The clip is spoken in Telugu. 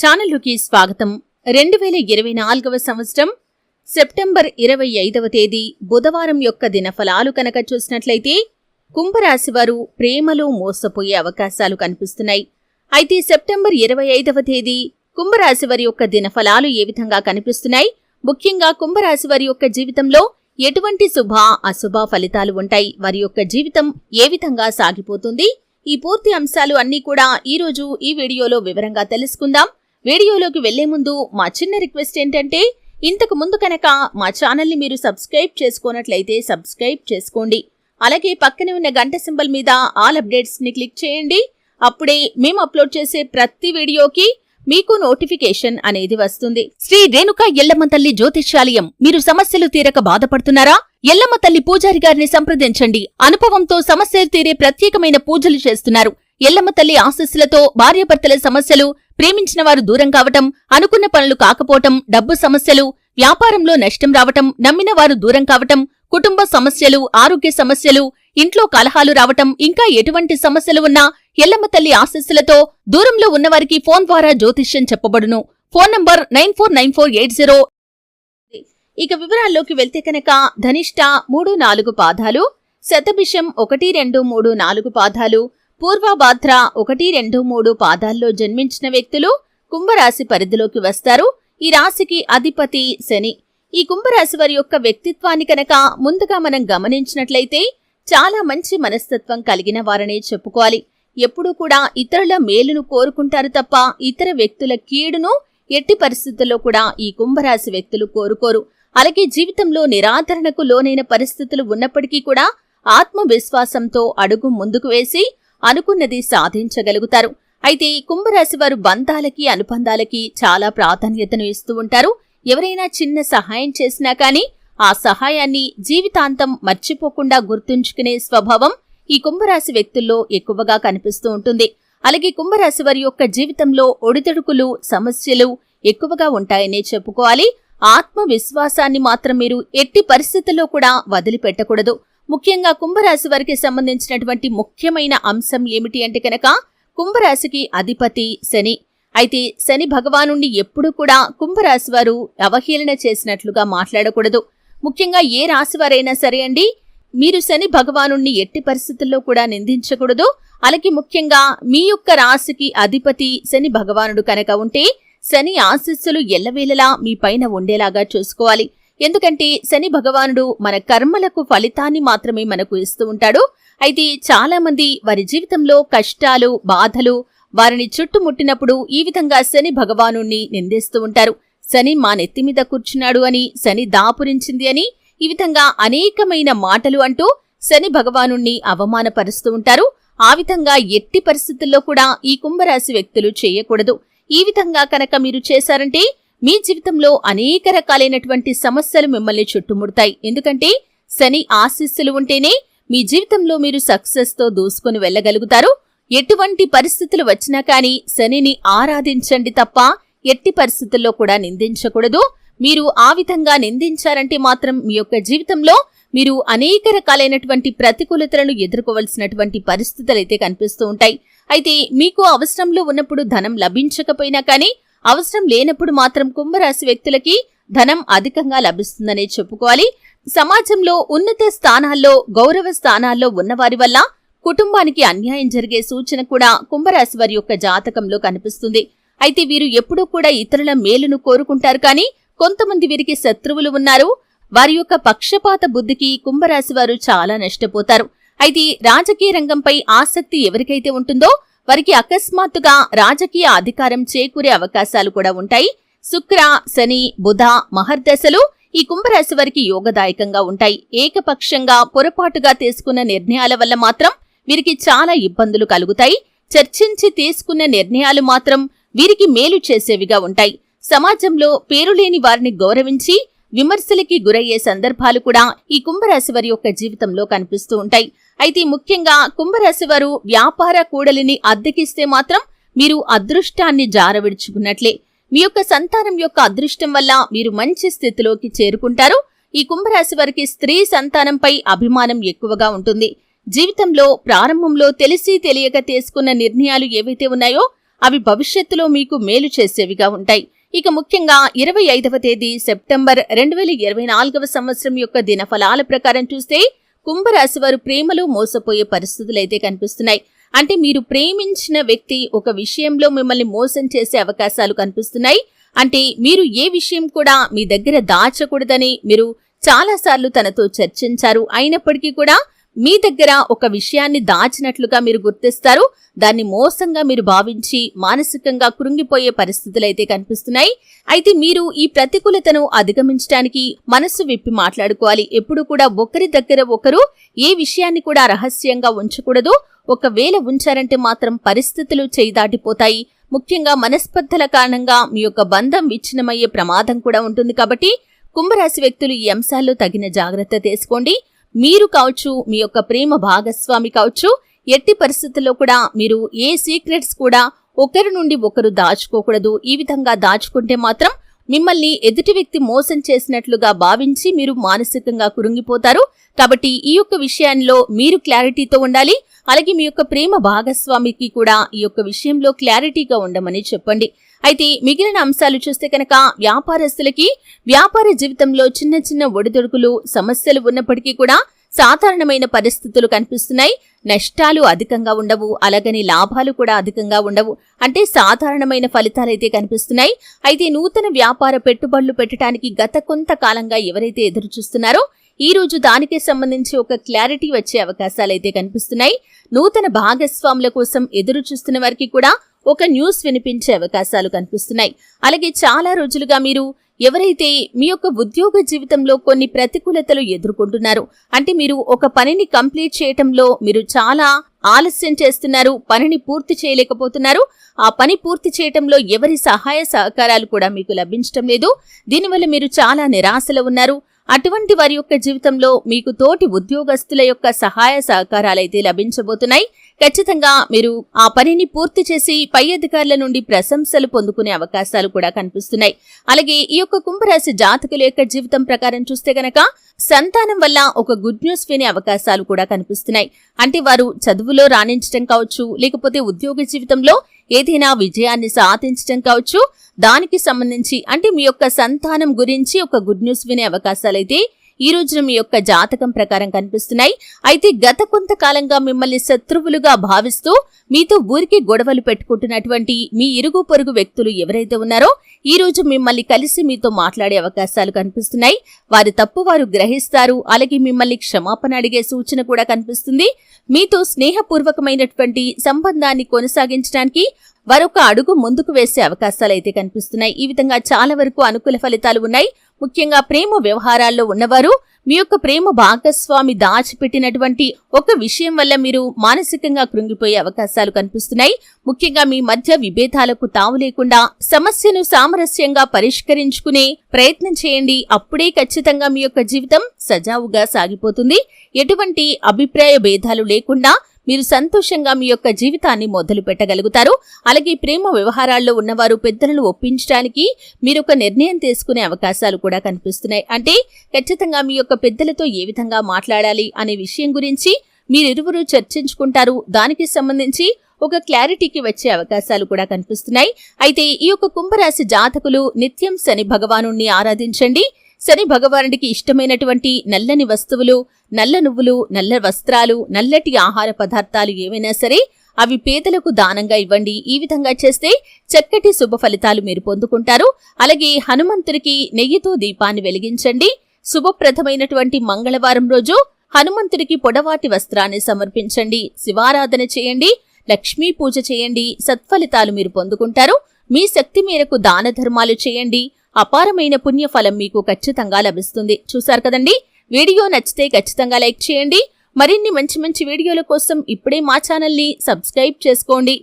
ఛానల్లోకి స్వాగతం. రెండు వేల ఇరవై నాలుగవ సంవత్సరం సెప్టెంబర్ ఇరవై ఐదవ తేదీ బుధవారం యొక్క దినఫలాలు కనుక చూసినట్లయితే కుంభరాశి వారు ప్రేమలో మోసపోయే అవకాశాలు కనిపిస్తున్నాయి. అయితే సెప్టెంబర్ ఇరవై ఐదవ తేదీ కుంభరాశి వారి యొక్క దినఫలాలు ఏ విధంగా కనిపిస్తున్నాయి? ముఖ్యంగా కుంభరాశి వారి యొక్క జీవితంలో ఎటువంటి శుభ అశుభ ఫలితాలు ఉంటాయి? వారి యొక్క జీవితం ఏ విధంగా సాగిపోతుంది? ఈ పూర్తి అంశాలు అన్నీ కూడా ఈ రోజు ఈ వీడియోలో వివరంగా తెలుసుకుందాం. వీడియోలోకి వెళ్ళే ముందు మా చిన్న రిక్వెస్ట్ ఏంటంటే ఇంతకు ముందు కనుక మా ఛానల్ని మీరు సబ్స్క్రైబ్ చేసుకున్నట్లయితే సబ్స్క్రైబ్ చేసుకోండి. అలాగే పక్కనే ఉన్న గంట సింబల్ మీద ఆల్ అప్డేట్స్ని క్లిక్ చేయండి. అప్పుడే మేము అప్లోడ్ చేసే ప్రతి వీడియోకి మీకు నోటిఫికేషన్ అనేది వస్తుంది. శ్రీ రేణుక ఎల్లమ్మ తల్లి జ్యోతిష్యాలయం మీరు సమస్యలు తీరక బాధపడుతున్నారా? ఎల్లమ్మ తల్లి పూజారి గారిని సంప్రదించండి. అనుభవంతో సమస్యలు తీరే ప్రత్యేకమైన పూజలు చేస్తున్నారు. ఎల్లమ్మ తల్లి ఆశస్సులతో భార్యాభర్తల సమస్యలు ప్రేమించిన వారు దూరం కావటం అనుకున్న పనులు కాకపోవటం డబ్బు సమస్యలు వ్యాపారంలో నష్టం రావటం నమ్మిన వారు దూరం కావటం కుటుంబ సమస్యలు ఆరోగ్య సమస్యలు ఇంట్లో కలహాలు రావటం ఇంకా ఎటువంటి సమస్యలు ఉన్నా ఎల్లమ్మ తల్లి ఆశస్సులతో దూరంలో ఉన్నవారికి ఫోన్ ద్వారా జ్యోతిష్యం చెప్పబడును. Phone number nine four nine four eight zero. ఇక వివరాల్లోకి వెళ్తే కనుక ధనిష్ట మూడు నాలుగు పాదాలు శతభిషం ఒకటి రెండు మూడు నాలుగు పాదాలు పూర్వభాద్ర ఒకటి రెండు మూడు పాదాల్లో జన్మించిన వ్యక్తులు కుంభరాశి పరిధిలోకి వస్తారు. ఈ రాశికి అధిపతి శని. ఈ కుంభరాశి వారి యొక్క వ్యక్తిత్వాన్ని కనుక ముందుగా మనం గమనించినట్లయితే చాలా మంచి మనస్తత్వం కలిగిన వారనే చెప్పుకోవాలి. ఎప్పుడూ కూడా ఇతరుల మేలును కోరుకుంటారు తప్ప ఇతర వ్యక్తుల కీడును ఎట్టి పరిస్థితుల్లో కూడా ఈ కుంభరాశి వ్యక్తులు కోరుకోరు. అలాగే జీవితంలో నిరాదరణకు లోనైన పరిస్థితులు ఉన్నప్పటికీ కూడా ఆత్మవిశ్వాసంతో అడుగు ముందుకు వేసి అనుకున్నది సాధించగలుగుతారు. అయితే కుంభరాశి వారు బంధాలకి అనుబంధాలకి చాలా ప్రాధాన్యతను ఇస్తూ ఉంటారు. ఎవరైనా చిన్న సహాయం చేసినా కానీ ఆ సహాయాన్ని జీవితాంతం మర్చిపోకుండా గుర్తుంచుకునే స్వభావం ఈ కుంభరాశి వ్యక్తుల్లో ఎక్కువగా కనిపిస్తూ ఉంటుంది. అలాగే కుంభరాశి వారి యొక్క జీవితంలో ఒడిదుడుకులు సమస్యలు ఎక్కువగా ఉంటాయనే చెప్పుకోవాలి. ఆత్మవిశ్వాసాన్ని మాత్రం మీరు ఎట్టి పరిస్థితుల్లో కూడా వదిలిపెట్టకూడదు. ముఖ్యంగా కుంభరాశి వారికి సంబంధించినటువంటి ముఖ్యమైన అంశం ఏమిటి అంటే కనుక కుంభరాశికి అధిపతి శని. అయితే శని భగవాను ఎప్పుడూ కూడా కుంభరాశి వారు అవహేళన చేసినట్లుగా మాట్లాడకూడదు. ముఖ్యంగా ఏ రాశి వారైనా సరే అండి మీరు శని భగవాను ఎట్టి పరిస్థితుల్లో కూడా నిందించకూడదు. అలాగే ముఖ్యంగా మీ యొక్క రాశికి అధిపతి శని భగవానుడు కనుక ఉంటే శని ఆశస్సులు ఎల్లవేళలా మీ పైన ఉండేలాగా చూసుకోవాలి. ఎందుకంటే శని భగవానుడు మన కర్మలకు ఫలితాన్ని మాత్రమే మనకు ఇస్తూ ఉంటాడు. అయితే చాలా మంది వారి జీవితంలో కష్టాలు బాధలు వారిని చుట్టుముట్టినప్పుడు ఈ విధంగా శని భగవాను నిందిస్తూ ఉంటారు. శని మా నెత్తి మీద కూర్చున్నాడు అని శని దాపురించింది అని ఈ విధంగా అనేకమైన మాటలు అంటూ శని భగవాను అవమానపరుస్తూ ఉంటారు. ఆ విధంగా ఎట్టి పరిస్థితుల్లో కూడా ఈ కుంభరాశి వ్యక్తులు చేయకూడదు. ఈ విధంగా కనుక మీరు చేశారంటే మీ జీవితంలో అనేక రకాలైనటువంటి సమస్యలు మిమ్మల్ని చుట్టుముడతాయి. ఎందుకంటే శని ఆశీస్సులు ఉంటేనే మీ జీవితంలో మీరు సక్సెస్తో దూసుకుని వెళ్ళగలుగుతారు. ఎటువంటి పరిస్థితులు వచ్చినా కానీ శనిని ఆరాధించండి తప్ప ఎట్టి పరిస్థితుల్లో కూడా నిందించకూడదు. మీరు ఆ విధంగా నిందించారంటే మాత్రం మీ యొక్క జీవితంలో మీరు అనేక రకాలైనటువంటి ప్రతికూలతలను ఎదుర్కోవలసినటువంటి పరిస్థితులైతే కనిపిస్తూ ఉంటాయి. అయితే మీకు అవసరంలో ఉన్నప్పుడు ధనం లభించకపోయినా కానీ అవసరం లేనప్పుడు మాత్రం కుంభరాశి వ్యక్తులకి ధనం అధికంగా లభిస్తుందనే చెప్పుకోవాలి. సమాజంలో ఉన్నత స్థానాల్లో గౌరవ స్థానాల్లో ఉన్నవారి వల్ల కుటుంబానికి అన్యాయం జరిగే సూచన కూడా కుంభరాశి వారి యొక్క జాతకంలో కనిపిస్తుంది. అయితే వీరు ఎప్పుడూ కూడా ఇతరుల మేలును కోరుకుంటారు కానీ కొంతమంది వీరికి శత్రువులు ఉన్నారు. వారి యొక్క పక్షపాత బుద్ధికి కుంభరాశి వారు చాలా నష్టపోతారు. అయితే రాజకీయ రంగంపై ఆసక్తి ఎవరికైతే ఉంటుందో వారికి అకస్మాత్తుగా రాజకీయ అధికారం చేకూరే అవకాశాలు కూడా ఉంటాయి. శుక్ర శని బుధ మహర్దశలు ఈ కుంభరాశి వారికి యోగదాయకంగా ఉంటాయి. ఏకపక్షంగా పొరపాటుగా తీసుకున్న నిర్ణయాల వల్ల మాత్రం వీరికి చాలా ఇబ్బందులు కలుగుతాయి. చర్చించి తీసుకున్న నిర్ణయాలు మాత్రం వీరికి మేలు చేసేవిగా ఉంటాయి. సమాజంలో పేరులేని వారిని గౌరవించి విమర్శలకి గురయ్యే సందర్భాలు కూడా ఈ కుంభరాశి వారి యొక్క జీవితంలో కనిపిస్తూ ఉంటాయి. అయితే ముఖ్యంగా కుంభరాశి వారు వ్యాపార కూడలిని అద్దెకిస్తే మాత్రం మీరు అదృష్టాన్ని జారవిడుచుకున్నట్లే. మీ యొక్క సంతానం యొక్క అదృష్టం వల్ల మీరు మంచి స్థితిలోకి చేరుకుంటారు. ఈ కుంభరాశి వారికి స్త్రీ సంతానంపై అభిమానం ఎక్కువగా ఉంటుంది. జీవితంలో ప్రారంభంలో తెలిసి తెలియక తీసుకున్న నిర్ణయాలు ఏవైతే ఉన్నాయో అవి భవిష్యత్తులో మీకు మేలు చేసేవిగా ఉంటాయి. ఇక ముఖ్యంగా ఇరవై ఐదవ తేదీ సెప్టెంబర్ రెండు వేల ఇరవై నాలుగవ సంవత్సరం యొక్క దినఫలాల ప్రకారం చూస్తే కుంభరాశి వారు ప్రేమలో మోసపోయే పరిస్థితులు అయితే కనిపిస్తున్నాయి. అంటే మీరు ప్రేమించిన వ్యక్తి ఒక విషయంలో మిమ్మల్ని మోసం చేసే అవకాశాలు కనిపిస్తున్నాయి. అంటే మీరు ఏ విషయం కూడా మీ దగ్గర దాచకూడదని మీరు చాలాసార్లు తనతో చర్చించారు. అయినప్పటికీ కూడా మీ దగ్గర ఒక విషయాన్ని దాచినట్లుగా మీరు గుర్తిస్తారు. దాన్ని మోసంగా మీరు భావించి మానసికంగా కృంగిపోయే పరిస్థితులు అయితే కనిపిస్తున్నాయి. అయితే మీరు ఈ ప్రతికూలతను అధిగమించడానికి మనస్సు విప్పి మాట్లాడుకోవాలి. ఎప్పుడు కూడా ఒకరి దగ్గర ఒకరు ఏ విషయాన్ని కూడా రహస్యంగా ఉంచకూడదు. ఒకవేళ ఉంచారంటే మాత్రం పరిస్థితులు చేయి దాటిపోతాయి ముఖ్యంగా మనస్పర్ధల కారణంగా మీ యొక్క బంధం విచ్ఛిన్నమయ్యే ప్రమాదం కూడా ఉంటుంది కాబట్టి కుంభరాశి వ్యక్తులు ఈ అంశాల్లో తగిన జాగ్రత్త తీసుకోండి. మీరు కావచ్చు మీ యొక్క ప్రేమ భాగస్వామి కావచ్చు ఎట్టి పరిస్థితుల్లో కూడా మీరు ఏ సీక్రెట్స్ కూడా ఒకరి నుండి ఒకరు దాచుకోకూడదు. ఈ విధంగా దాచుకుంటే మాత్రం మిమ్మల్ని ఎదుటి వ్యక్తి మోసం చేసినట్లుగా భావించి మీరు మానసికంగా కురుంగిపోతారు కాబట్టి ఈ యొక్క విషయాల్లో మీరు క్లారిటీతో ఉండాలి. అలాగే మీ యొక్క ప్రేమ భాగస్వామికి కూడా ఈ యొక్క విషయంలో క్లారిటీగా ఉండమని చెప్పండి. అయితే మిగిలిన అంశాలు చూస్తే కనుక వ్యాపారస్తులకి వ్యాపార జీవితంలో చిన్న చిన్న ఒడిదొడుకులు సమస్యలు ఉన్నప్పటికీ కూడా సాధారణమైన పరిస్థితులు కనిపిస్తున్నాయి. నష్టాలు అధికంగా ఉండవు. అలాగని లాభాలు కూడా అధికంగా ఉండవు. అంటే సాధారణమైన ఫలితాలైతే కనిపిస్తున్నాయి. అయితే నూతన వ్యాపార పెట్టుబడులు పెట్టడానికి గత కొంతకాలంగా ఎవరైతే ఎదురు చూస్తున్నారో ఈ రోజు దానికి సంబంధించి ఒక క్లారిటీ వచ్చే అవకాశాలైతే కనిపిస్తున్నాయి. నూతన భాగస్వాముల కోసం ఎదురు చూస్తున్న వారికి కూడా ఒక న్యూస్ వినిపించే అవకాశాలు కనిపిస్తున్నాయి. అలాగే చాలా రోజులుగా మీరు ఎవరైతే మీ యొక్క ఉద్యోగ జీవితంలో కొన్ని ప్రతికూలతలు ఎదుర్కొంటున్నారు అంటే మీరు ఒక పనిని కంప్లీట్ చేయటంలో మీరు చాలా ఆలస్యం చేస్తున్నారు పనిని పూర్తి చేయలేకపోతున్నారు ఆ పని పూర్తి చేయటంలో ఎవరి సహాయ సహకారాలు కూడా మీకు లభించటం లేదు దీనివల్ల మీరు చాలా నిరాశలో ఉన్నారు అటువంటి వారి యొక్క జీవితంలో మీకు తోటి ఉద్యోగస్తుల యొక్క సహాయ సహకారాలైతే లభించబోతున్నాయి. ఖచ్చితంగా మీరు ఆ పనిని పూర్తి చేసి పై అధికారుల నుండి ప్రశంసలు పొందుకునే అవకాశాలు కూడా కనిపిస్తున్నాయి. అలాగే ఈ యొక్క కుంభరాశి జాతకుల యొక్క జీవితం ప్రకారం చూస్తే గనక సంతానం వల్ల ఒక గుడ్ న్యూస్ వినే అవకాశాలు కూడా కనిపిస్తున్నాయి. అంటే వారు చదువులో రాణించటం కావచ్చు లేకపోతే ఉద్యోగ జీవితంలో ఏదైనా విజయాన్ని సాధించటం కావచ్చు దానికి సంబంధించి అంటే మీ యొక్క సంతానం గురించి ఒక గుడ్ న్యూస్ వినే అవకాశాలైతే ఈ రోజున మీ యొక్క జాతకం ప్రకారం కనిపిస్తున్నాయి. అయితే గత కొంతకాలంగా మిమ్మల్ని శత్రువులుగా భావిస్తూ మీతో ఊరికి గొడవలు పెట్టుకుంటున్నటువంటి మీ ఇరుగు పొరుగు వ్యక్తులు ఎవరైతే ఉన్నారో ఈ రోజు మిమ్మల్ని కలిసి మీతో మాట్లాడే అవకాశాలు కనిపిస్తున్నాయి. వారి తప్పు వారు గ్రహిస్తారు. అలాగే మిమ్మల్ని క్షమాపణ అడిగే సూచన కూడా కనిపిస్తుంది. మీతో స్నేహపూర్వకమైనటువంటి సంబంధాన్ని కొనసాగించడానికి మరొక అడుగు ముందుకు వేసే అవకాశాలు అయితే కనిపిస్తున్నాయి. ఈ విధంగా చాలా వరకు అనుకూల ఫలితాలు ఉన్నాయి. ముఖ్యంగా ప్రేమ వ్యవహారాల్లో ఉన్నవారు మీ యొక్క ప్రేమ భాగస్వామి దాచిపెట్టినటువంటి ఒక విషయం వల్ల మీరు మానసికంగా కృంగిపోయే అవకాశాలు కనిపిస్తున్నాయి. ముఖ్యంగా మీ మధ్య విభేదాలకు తావు లేకుండా సమస్యను సామరస్యంగా పరిష్కరించుకునే ప్రయత్నం చేయండి. అప్పుడే ఖచ్చితంగా మీ యొక్క జీవితం సజావుగా సాగిపోతుంది. ఎటువంటి అభిప్రాయ భేదాలు లేకుండా మీరు సంతోషంగా మీ యొక్క జీవితాన్ని మొదలు పెట్టగలుగుతారు. అలాగే ప్రేమ వ్యవహారాల్లో ఉన్నవారు పెద్దలను ఒప్పించడానికి మీరు ఒక నిర్ణయం తీసుకునే అవకాశాలు కూడా కనిపిస్తున్నాయి. అంటే ఖచ్చితంగా మీ యొక్క పెద్దలతో ఏ విధంగా మాట్లాడాలి అనే విషయం గురించి మీరిరువురు చర్చించుకుంటారు. దానికి సంబంధించి ఒక క్లారిటీకి వచ్చే అవకాశాలు కూడా కనిపిస్తున్నాయి. అయితే ఈ యొక్క కుంభరాశి జాతకులు నిత్యం శని భగవాను ఆరాధించండి. శని భగవానుడికి ఇష్టమైనటువంటి నల్లని వస్తువులు నల్ల నువ్వులు నల్ల వస్త్రాలు నల్లటి ఆహార పదార్థాలు ఏవైనా సరే అవి పేదలకు దానంగా ఇవ్వండి. ఈ విధంగా చేస్తే చక్కటి శుభ ఫలితాలు మీరు పొందుకుంటారు. అలాగే హనుమంతుడికి నెయ్యితో దీపాన్ని వెలిగించండి. శుభప్రదమైనటువంటి మంగళవారం రోజు హనుమంతుడికి పొడవాటి వస్త్రాన్ని సమర్పించండి. శివారాధన చేయండి. లక్ష్మీ పూజ చేయండి. సత్ఫలితాలు మీరు పొందుకుంటారు. మీ శక్తి మేరకు దాన ధర్మాలు చేయండి. అపారమైన పుణ్యఫలం మీకు ఖచ్చితంగా లభిస్తుంది. చూశారు కదండి? వీడియో నచ్చితే ఖచ్చితంగా లైక్ చేయండి. మరిన్ని మంచి మంచి వీడియోల కోసం ఇప్పుడే మా ఛానల్ని సబ్స్క్రైబ్ చేసుకోండి.